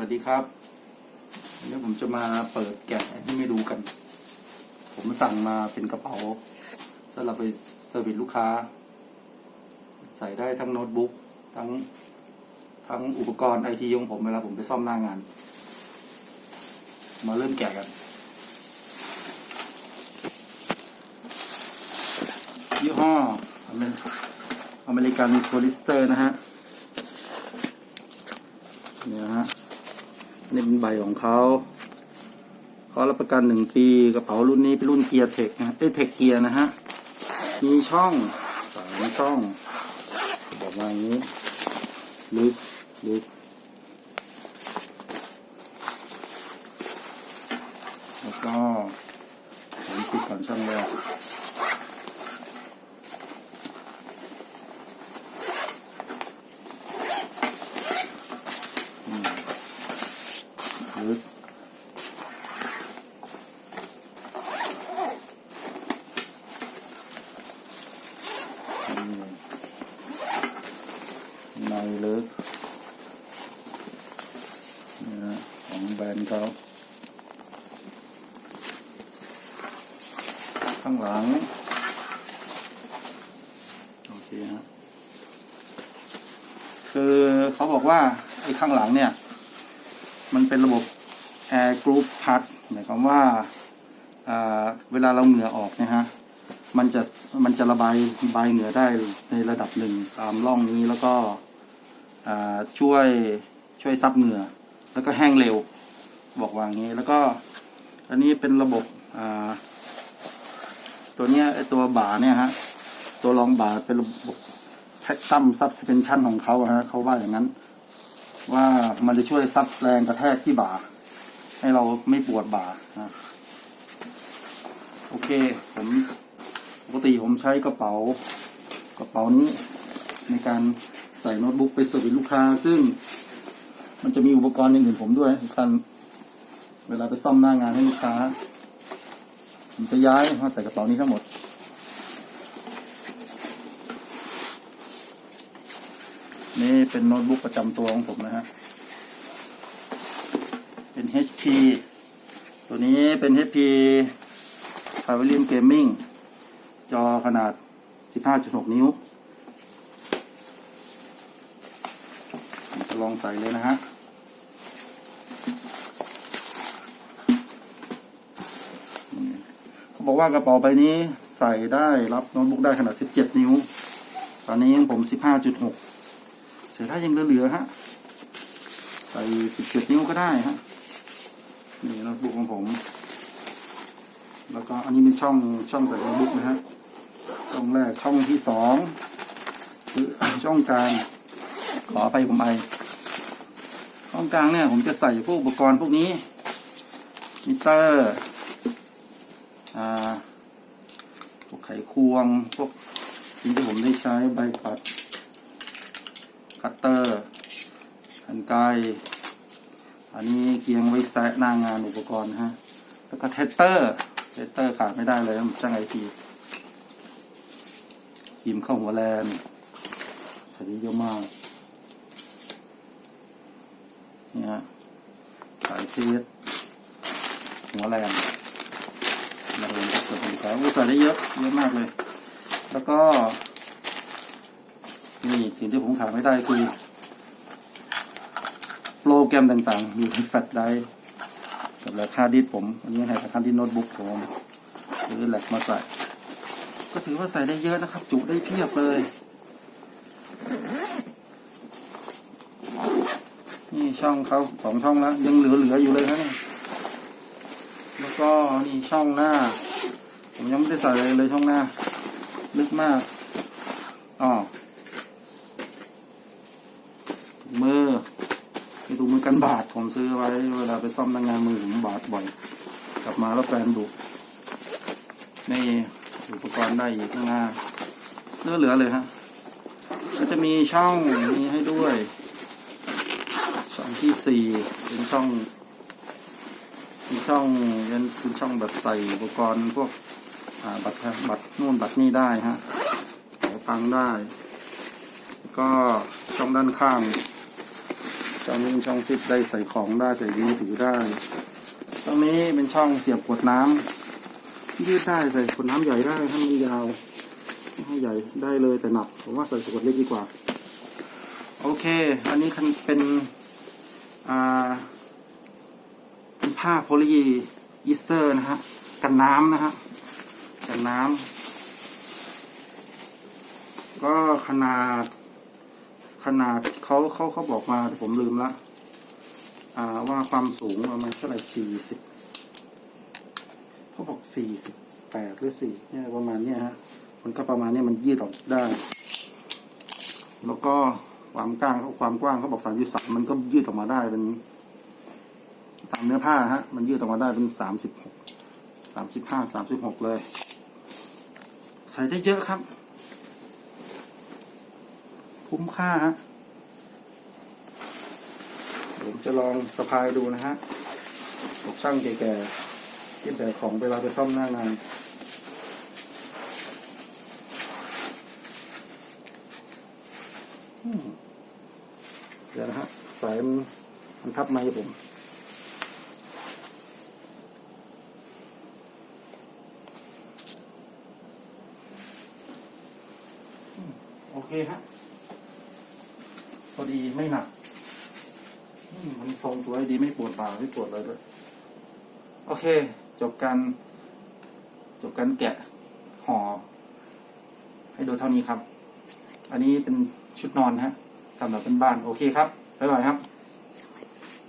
วัสดีครับวันนี้ผมจะมาเปิดแกะให้ไม่ดูกัน ผมสั่งมาเป็นกระเป๋าสำหรับไปเซอร์วิสลูกค้า ใส่ได้ทั้งโน้ตบุ๊กทั้งทั้งอุปกรณ์ไอทีของผมเวลาผมไปซ่อมหน้างาน มาเริ่มแกะกัน ยี่ห้ออเมริอเมริกันโพลิสเตอร์นะฮะเนี่ยนะฮะ นี่เป็นใบของเขาเขารับประกันหนึ่งปีกระเป๋ารุ่นนี้เป็นรุ่นเกียร์เทคนะเอ้เทคเกียร์นะฮะมีช่องสามช่อง บอกว่าอย่างนี้ลึกลึกแล้วก็ผมปิดก่อนช่องแรกลึกในลึก นะของแบรนด์เขาข้างหลัง โอเคฮะคือเขาบอกว่าไอ้ข้างหลังเนี่ย มันเป็นระบบ Air Group Pad หมายความว่าเวลาเราเหงื่อออกนะฮะมันจะมันจะระบายบายเหงื่อได้ในระดับหนึ่งตามร่องนี้แล้วก็ช่วยช่วยซับเหงื่อ แล้วก็แห้งเร็ว บอกว่างี้ แล้วก็อันนี้เป็นระบบอ่าตัวเนี้ยไอตัวบ่าเนี่ยฮะ ตัวรองบ่าเป็นระบบแพ็กซัมซับสเพนชั่นของเขาฮะเขาว่าอย่างนั้น ว่ามันจะช่วยซับแรงกระแทกที่บ่า ให้เราไม่ปวดบ่านะโอเค ผมปกติผมใช้กระเป๋ากระเป๋านี้ในการใส่โน้ตบุ๊กไปเสิร์ฟลูกค้า ซึ่ง มันจะมีอุปกรณ์อย่างอื่นผมด้วยทุกท่านเวลาไปซ่อมหน้างานให้ลูกค้าผมจะย้ายมาใส่กระเป๋านี้ทั้งหมด นี่เป็นโน้ตบุ๊กประจำตัวของผมนะฮะ เป็น HP ตัวนี้เป็น HP Pavilion Gaming จอขนาด 15.6 นิ้วผมจะ ลองใส่เลยนะฮะเขาบอกว่ากระเป๋าใบนี้ใส่ได้รับโน้ตบุ๊กได้ขนาด 17 นิ้ว ตอนนี้ผม 15.6 เสียได้ยังเหลือๆฮะ ใส่ 17 นิ้วก็ได้ฮะ นี่โน้ตบุ๊กของผม แล้วก็อันนี้เป็นช่องช่องใส่โน้ตบุ๊กนะฮะ ช่องแรกช่องที่สองช่องกลางขอไปผมไอ ช่องกลางเนี่ยผมจะใส่พวกอุปกรณ์พวกนี้มิเตอร์อ่าพวกไขควงพวกสิ่งที่ผมได้ใช้ใบปัด คัตเตอร์กันไกอันนี้เกียงไว้แซะหน้างานอุปกรณ์ฮะ แล้วก็เทสเตอร์เทสเตอร์ขาดไม่ได้เลยช่างไอทีทีมเข้าหัวแลนอันนี้เยอะมาก นี่ฮะสายเทสหัวแลนมาลงกับตัวผมขายโอ้ใส่ได้เยอะเยอะมากเลย แล้วก็ นี่สิ่งที่ผมขาดไม่ได้คือโปรแกรมต่างๆ อยู่ในแฟลชไดร์กับแหลกฮาดิสผม อันนี้ให้กับฮาดิสโน้ตบุ๊กผมหรือแหลกมาใส่ ก็ถือว่าใส่ได้เยอะนะครับ จุได้เพียบเลย นี่ช่องเขาสองช่องแล้ว ยังเหลือๆอยู่เลยนะเนี่ยแล้วก็นี่ช่องหน้า ผมยังไม่ได้ใส่อะไรเลยช่องหน้า ลึกมากอ๋อมือมีถุงมือกันบาดผมซื้อไว้ เวลาไปซ่อมทำงานมือผมบาดบ่อย กลับมาแล้วแฟนดุนี่อุปกรณ์ได้อีกข้างหน้าเหลือเหลือเลยฮะก็จะมีช่องนี้ให้ด้วย ที่สี่เป็นช่องมีช่องเป็นคือช่องแบบใส่อุปกรณ์พวกบัตรบัตรนู่นบัตรนี่ได้ฮะขอตังได้ ก็ช่องด้านข้างช่องนี้เป็นช่องซิปได้ใส่ของได้ใส่มือถือได้ตรงนี้เป็นช่องเสียบขวดน้ำยืดได้ใส่ขวดน้ำใหญ่ได้ถ้ามันยาวให้ใหญ่ได้เลยแต่หนักผมว่าใส่ขวดเล็กดีกว่า โอเค อันนี้คันเป็น เป็นผ้าโพลีอีสเตอร์นะฮะกันน้ำนะฮะกันน้ำก็ขนาด ขนาดเขาเขาเขาบอกมาแต่ผมลืมละว่าความสูงประมาณเท่าไหร่สี่สิบเขาบอกสี่สิบแปดหรือสี่เนี่ยประมาณเนี้ยฮะมันก็ประมาณเนี้ยมันยืดออกได้ แล้วก็ ความกว้างเขาความกว้างเขาบอกสามสิบสามมันก็ยืดออกมาได้เป็น ตามเนื้อผ้าฮะ มันยืดออกมาได้เป็นสามสิบหกสามสิบห้าสามสิบหกเลย ใส่ได้เยอะครับ คุ้มค่าฮะผมจะลองสะพายดูนะฮะบอกช่างแก่ๆที่แบกของเวลาไปซ่อมหน้างานอืม ดี๋ยวนะฮะสายมันทับไม้ผมอืมโอเคฮะพอดีไม่หนักมันทรงสวดีไม่ปวดบ่าไม่ปวดอะไรด้วย โอเค จบการจบการแกะห่อให้ดูเท่านี้ครับ อันนี้เป็นชุดนอนฮะ ทำแบบเป็นบ้านโอเคครับบ๊ายบายครับ